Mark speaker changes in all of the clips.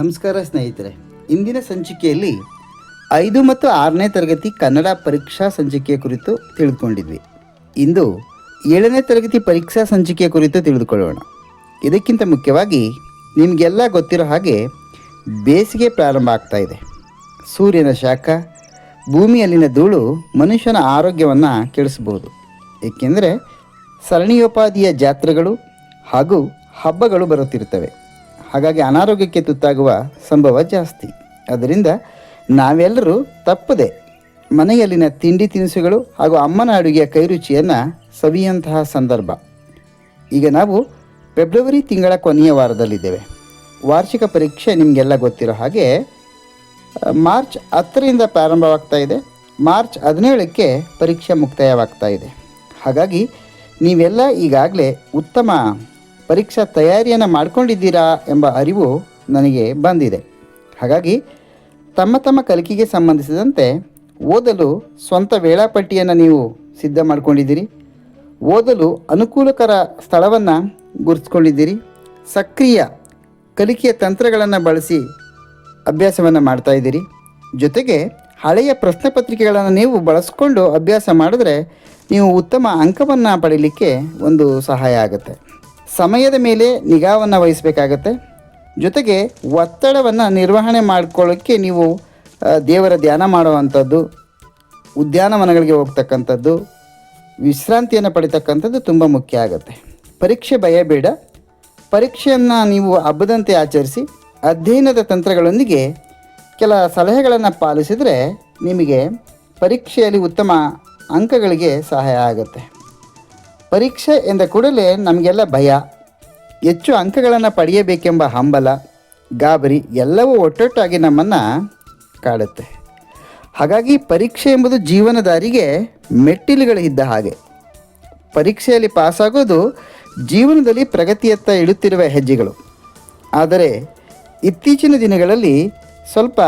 Speaker 1: ನಮಸ್ಕಾರ ಸ್ನೇಹಿತರೆ. ಇಂದಿನ ಸಂಚಿಕೆಯಲ್ಲಿ ಐದು ಮತ್ತು ಆರನೇ ತರಗತಿ ಕನ್ನಡ ಪರೀಕ್ಷಾ ಸಂಚಿಕೆಯ ಕುರಿತು ತಿಳಿದುಕೊಂಡಿದ್ವಿ. ಇಂದು ಏಳನೇ ತರಗತಿ ಪರೀಕ್ಷಾ ಸಂಚಿಕೆಯ ಕುರಿತು ತಿಳಿದುಕೊಳ್ಳೋಣ. ಇದಕ್ಕಿಂತ ಮುಖ್ಯವಾಗಿ ನಿಮಗೆಲ್ಲ ಗೊತ್ತಿರೋ ಹಾಗೆ ಬೇಸಿಗೆ ಪ್ರಾರಂಭ ಆಗ್ತಾ ಇದೆ. ಸೂರ್ಯನ ಶಾಖ, ಭೂಮಿಯಲ್ಲಿನ ಧೂಳು ಮನುಷ್ಯನ ಆರೋಗ್ಯವನ್ನು ಕೆಡಿಸಬಹುದು. ಏಕೆಂದರೆ ಸರಣಿಯೋಪಾದಿಯ ಜಾತ್ರೆಗಳು ಹಾಗೂ ಹಬ್ಬಗಳು ಬರುತ್ತಿರುತ್ತವೆ. ಹಾಗಾಗಿ ಅನಾರೋಗ್ಯಕ್ಕೆ ತುತ್ತಾಗುವ ಸಂಭವ ಜಾಸ್ತಿ. ಅದರಿಂದ ನಾವೆಲ್ಲರೂ ತಪ್ಪದೆ ಮನೆಯಲ್ಲಿನ ತಿಂಡಿ ತಿನಿಸುಗಳು ಹಾಗೂ ಅಮ್ಮನ ಅಡುಗೆಯ ಕೈರುಚಿಯನ್ನು ಸವಿಯಂತಹ ಸಂದರ್ಭ. ಈಗ ನಾವು ಫೆಬ್ರವರಿ ತಿಂಗಳ ಕೊನೆಯ ವಾರದಲ್ಲಿದ್ದೇವೆ. ವಾರ್ಷಿಕ ಪರೀಕ್ಷೆ ನಿಮಗೆಲ್ಲ ಗೊತ್ತಿರೋ ಹಾಗೆ ಮಾರ್ಚ್ ಹತ್ತರಿಂದ ಪ್ರಾರಂಭವಾಗ್ತಾ ಇದೆ. ಮಾರ್ಚ್ ಹದಿನೇಳಕ್ಕೆ ಪರೀಕ್ಷೆ ಮುಕ್ತಾಯವಾಗ್ತಾ ಇದೆ. ಹಾಗಾಗಿ ನೀವೆಲ್ಲ ಈಗಾಗಲೇ ಉತ್ತಮ ಪರೀಕ್ಷಾ ತಯಾರಿಯನ್ನು ಮಾಡಿಕೊಂಡಿದ್ದೀರಾ ಎಂಬ ಅರಿವು ನನಗೆ ಬಂದಿದೆ. ಹಾಗಾಗಿ ತಮ್ಮ ತಮ್ಮ ಕಲಿಕೆಗೆ ಸಂಬಂಧಿಸಿದಂತೆ ಓದಲು ಸ್ವಂತ ವೇಳಾಪಟ್ಟಿಯನ್ನು ನೀವು ಸಿದ್ಧ ಮಾಡಿಕೊಂಡಿದ್ದೀರಿ. ಓದಲು ಅನುಕೂಲಕರ ಸ್ಥಳವನ್ನು ಗುರುತಿಸ್ಕೊಂಡಿದ್ದೀರಿ. ಸಕ್ರಿಯ ಕಲಿಕೆಯ ತಂತ್ರಗಳನ್ನು ಬಳಸಿ ಅಭ್ಯಾಸವನ್ನು ಮಾಡ್ತಾ ಇದ್ದೀರಿ. ಜೊತೆಗೆ ಹಳೆಯ ಪ್ರಶ್ನೆ ಪತ್ರಿಕೆಗಳನ್ನು ನೀವು ಬಳಸ್ಕೊಂಡು ಅಭ್ಯಾಸ ಮಾಡಿದ್ರೆ ನೀವು ಉತ್ತಮ ಅಂಕವನ್ನು ಪಡೀಲಿಕ್ಕೆ ಒಂದು ಸಹಾಯ ಆಗುತ್ತೆ. ಸಮಯದ ಮೇಲೆ ನಿಗಾವನ್ನು ವಹಿಸಬೇಕಾಗತ್ತೆ. ಜೊತೆಗೆ ಒತ್ತಡವನ್ನು ನಿರ್ವಹಣೆ ಮಾಡ್ಕೊಳ್ಳೋಕ್ಕೆ ನೀವು ದೇವರ ಧ್ಯಾನ ಮಾಡುವಂಥದ್ದು, ಉದ್ಯಾನವನಗಳಿಗೆ ಹೋಗ್ತಕ್ಕಂಥದ್ದು, ವಿಶ್ರಾಂತಿಯನ್ನು ಪಡಿತಕ್ಕಂಥದ್ದು ತುಂಬ ಮುಖ್ಯ ಆಗುತ್ತೆ. ಪರೀಕ್ಷೆ ಭಯ ಬೇಡ. ಪರೀಕ್ಷೆಯನ್ನು ನೀವು ಹಬ್ಬದಂತೆ ಆಚರಿಸಿ, ಅಧ್ಯಯನದ ತಂತ್ರಗಳೊಂದಿಗೆ ಕೆಲ ಸಲಹೆಗಳನ್ನು ಪಾಲಿಸಿದರೆ ನಿಮಗೆ ಪರೀಕ್ಷೆಯಲ್ಲಿ ಉತ್ತಮ ಅಂಕಗಳಿಗೆ ಸಹಾಯ ಆಗುತ್ತೆ. ಪರೀಕ್ಷೆ ಎಂದ ಕೂಡಲೇ ನಮಗೆಲ್ಲ ಭಯ. ಹೆಚ್ಚು ಅಂಕಗಳನ್ನು ಪಡೆಯಬೇಕೆಂಬ ಹಂಬಲ, ಗಾಬರಿ ಎಲ್ಲವೂ ಒಟ್ಟೊಟ್ಟಾಗಿ ನಮ್ಮನ್ನು ಕಾಡುತ್ತೆ. ಹಾಗಾಗಿ ಪರೀಕ್ಷೆ ಎಂಬುದು ಜೀವನದಾರಿಗೆ ಮೆಟ್ಟಿಲುಗಳು ಇದ್ದ ಹಾಗೆ. ಪರೀಕ್ಷೆಯಲ್ಲಿ ಪಾಸಾಗೋದು ಜೀವನದಲ್ಲಿ ಪ್ರಗತಿಯತ್ತ ಇಡುತ್ತಿರುವ ಹೆಜ್ಜೆಗಳು. ಆದರೆ ಇತ್ತೀಚಿನ ದಿನಗಳಲ್ಲಿ ಸ್ವಲ್ಪ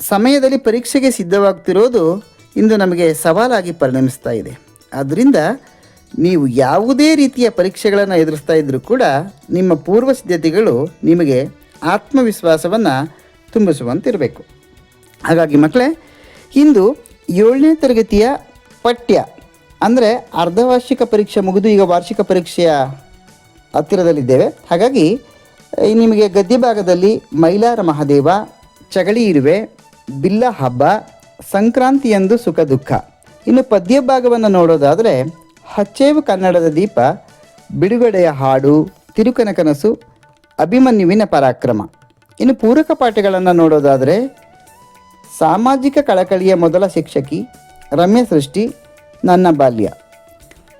Speaker 1: ಸಮಯದಲ್ಲಿ ಪರೀಕ್ಷೆಗೆ ಸಿದ್ಧವಾಗ್ತಿರೋದು ಇಂದು ನಮಗೆ ಸವಾಲಾಗಿ ಪರಿಣಮಿಸ್ತಾ ಇದೆ. ಆದ್ದರಿಂದ ನೀವು ಯಾವುದೇ ರೀತಿಯ ಪರೀಕ್ಷೆಗಳನ್ನು ಎದುರಿಸ್ತಾ ಇದ್ದರೂ ಕೂಡ ನಿಮ್ಮ ಪೂರ್ವ ಸಿದ್ಧತೆಗಳು ನಿಮಗೆ ಆತ್ಮವಿಶ್ವಾಸವನ್ನು ತುಂಬಿಸುವಂತಿರಬೇಕು. ಹಾಗಾಗಿ ಮಕ್ಕಳೇ ಇಂದು ಏಳನೇ ತರಗತಿಯ ಪಠ್ಯ, ಅಂದರೆ ಅರ್ಧವಾರ್ಷಿಕ ಪರೀಕ್ಷೆ ಮುಗಿದು ಈಗ ವಾರ್ಷಿಕ ಪರೀಕ್ಷೆಯ ಹತ್ತಿರದಲ್ಲಿದ್ದೇವೆ. ಹಾಗಾಗಿ ನಿಮಗೆ ಗದ್ಯ ಭಾಗದಲ್ಲಿ ಮೈಲಾರ ಮಹಾದೇವ ಚಗಳಿ ಇರುವೆ, ಬಿಲ್ಲ ಹಬ್ಬ, ಸಂಕ್ರಾಂತಿಯಂದು ಸುಖ ದುಃಖ. ಇನ್ನು ಪದ್ಯ ಭಾಗವನ್ನು ನೋಡೋದಾದರೆ ಹಚ್ಚೇವು ಕನ್ನಡದ ದೀಪ, ಬಿಡುಗಡೆಯ ಹಾಡು, ತಿರುಕನ ಕನಸು, ಅಭಿಮನ್ಯುವಿನ ಪರಾಕ್ರಮ. ಇನ್ನು ಪೂರಕ ಪಾಠಗಳನ್ನು ನೋಡೋದಾದರೆ, ಸಾಮಾಜಿಕ ಕಳಕಳಿಯ ಮೊದಲ ಶಿಕ್ಷಕಿ, ರಮ್ಯ ಸೃಷ್ಟಿ, ನನ್ನ ಬಾಲ್ಯ.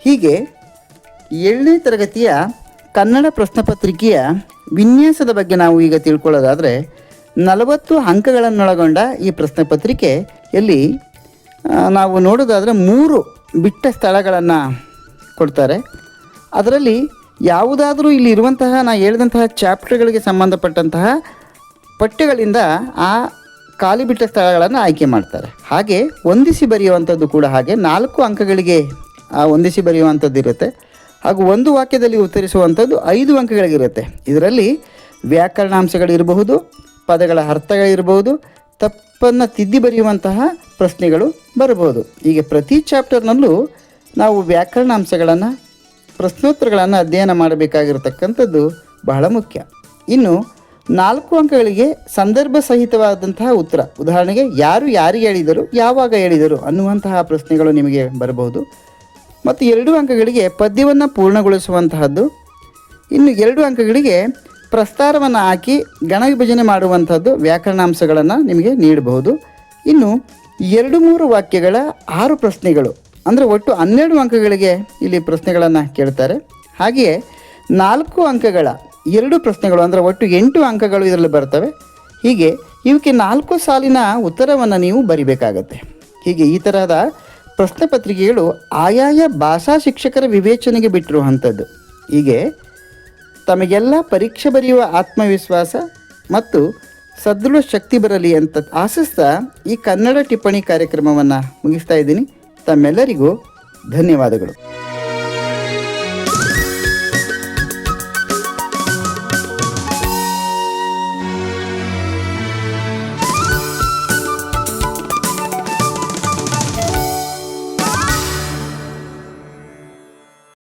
Speaker 1: ಹೀಗೆ ಏಳನೇ ತರಗತಿಯ ಕನ್ನಡ ಪ್ರಶ್ನೆ ಪತ್ರಿಕೆಯ ವಿನ್ಯಾಸದ ಬಗ್ಗೆ ನಾವು ಈಗ ತಿಳ್ಕೊಳ್ಳೋದಾದರೆ, ನಲವತ್ತು ಅಂಕಗಳನ್ನೊಳಗೊಂಡ ಈ ಪ್ರಶ್ನೆ ಪತ್ರಿಕೆಯಲ್ಲಿ ನಾವು ನೋಡೋದಾದರೆ ಮೂರು ಬಿಟ್ಟ ಸ್ಥಳಗಳನ್ನು ಕೊಡ್ತಾರೆ. ಅದರಲ್ಲಿ ಯಾವುದಾದರೂ ಇಲ್ಲಿ ಇರುವಂತಹ, ನಾ ಹೇಳಿದಂತಹ ಚಾಪ್ಟರ್ಗಳಿಗೆ ಸಂಬಂಧಪಟ್ಟಂತಹ ಪಠ್ಯಗಳಿಂದ ಆ ಖಾಲಿ ಬಿಟ್ಟ ಸ್ಥಳಗಳನ್ನು ಆಯ್ಕೆ ಮಾಡ್ತಾರೆ. ಹಾಗೆ ಹೊಂದಿಸಿ ಬರೆಯುವಂಥದ್ದು ಕೂಡ ಹಾಗೆ, ನಾಲ್ಕು ಅಂಕಗಳಿಗೆ ಆ ಹೊಂದಿಸಿ ಬರೆಯುವಂಥದ್ದು ಇರುತ್ತೆ. ಹಾಗೂ ಒಂದು ವಾಕ್ಯದಲ್ಲಿ ಉತ್ತರಿಸುವಂಥದ್ದು ಐದು ಅಂಕಗಳಿಗಿರುತ್ತೆ. ಇದರಲ್ಲಿ ವ್ಯಾಕರಣಾಂಶಗಳಿರಬಹುದು ಪದಗಳ ಅರ್ಥಗಳಿರಬಹುದು ತಪ್ಪನ್ನು ತಿದ್ದಿ ಬರೆಯುವಂತಹ ಪ್ರಶ್ನೆಗಳು ಬರಬಹುದು. ಹೀಗೆ ಪ್ರತಿ ಚಾಪ್ಟರ್ನಲ್ಲೂ ನಾವು ವ್ಯಾಕರಣ ಅಂಶಗಳನ್ನು ಪ್ರಶ್ನೋತ್ತರಗಳನ್ನು ಅಧ್ಯಯನ ಮಾಡಬೇಕಾಗಿರತಕ್ಕಂಥದ್ದು ಬಹಳ ಮುಖ್ಯ. ಇನ್ನು ನಾಲ್ಕು ಅಂಕಗಳಿಗೆ ಸಂದರ್ಭ ಸಹಿತವಾದಂತಹ ಉತ್ತರ, ಉದಾಹರಣೆಗೆ ಯಾರು ಯಾರಿಗೆ ಹೇಳಿದರು, ಯಾವಾಗ ಹೇಳಿದರು ಅನ್ನುವಂತಹ ಪ್ರಶ್ನೆಗಳು ನಿಮಗೆ ಬರಬಹುದು. ಮತ್ತು ಎರಡು ಅಂಕಗಳಿಗೆ ಪದ್ಯವನ್ನು ಪೂರ್ಣಗೊಳಿಸುವಂತಹದ್ದು, ಇನ್ನು ಎರಡು ಅಂಕಗಳಿಗೆ ಪ್ರಸ್ತಾರವನ್ನು ಹಾಕಿ ಗಣ ವಿಭಜನೆ ಮಾಡುವಂಥದ್ದು ವ್ಯಾಕರಣಾಂಶಗಳನ್ನು ನಿಮಗೆ ನೀಡಬಹುದು. ಇನ್ನು ಎರಡು ಮೂರು ವಾಕ್ಯಗಳ ಆರು ಪ್ರಶ್ನೆಗಳು, ಅಂದರೆ ಒಟ್ಟು ಹನ್ನೆರಡು ಅಂಕಗಳಿಗೆ ಇಲ್ಲಿ ಪ್ರಶ್ನೆಗಳನ್ನು ಕೇಳ್ತಾರೆ. ಹಾಗೆಯೇ ನಾಲ್ಕು ಅಂಕಗಳ ಎರಡು ಪ್ರಶ್ನೆಗಳು, ಅಂದರೆ ಒಟ್ಟು ಎಂಟು ಅಂಕಗಳು ಇದರಲ್ಲಿ ಬರ್ತವೆ. ಹೀಗೆ ಇವಕ್ಕೆ ನಾಲ್ಕು ಸಾಲಿನ ಉತ್ತರವನ್ನು ನೀವು ಬರಿಬೇಕಾಗತ್ತೆ. ಹೀಗೆ ಈ ತರಹದ ಪ್ರಶ್ನೆ ಪತ್ರಿಕೆಗಳು ಆಯಾಯ ಭಾಷಾ ಶಿಕ್ಷಕರ ವಿವೇಚನೆಗೆ ಬಿಟ್ಟಿರುವಂಥದ್ದು ಹೀಗೆ ತಮಗೆಲ್ಲ ಪರೀಕ್ಷೆ ಬರೆಯುವ ಆತ್ಮವಿಶ್ವಾಸ ಮತ್ತು ಸದೃಢ ಶಕ್ತಿ ಬರಲಿ ಅಂತ ಆಶಿಸ್ತಾ ಈ ಕನ್ನಡ ಟಿಪ್ಪಣಿ ಕಾರ್ಯಕ್ರಮವನ್ನು ಮುಗಿಸ್ತಾ ಇದ್ದೀನಿ. ತಮ್ಮೆಲ್ಲರಿಗೂ ಧನ್ಯವಾದಗಳು.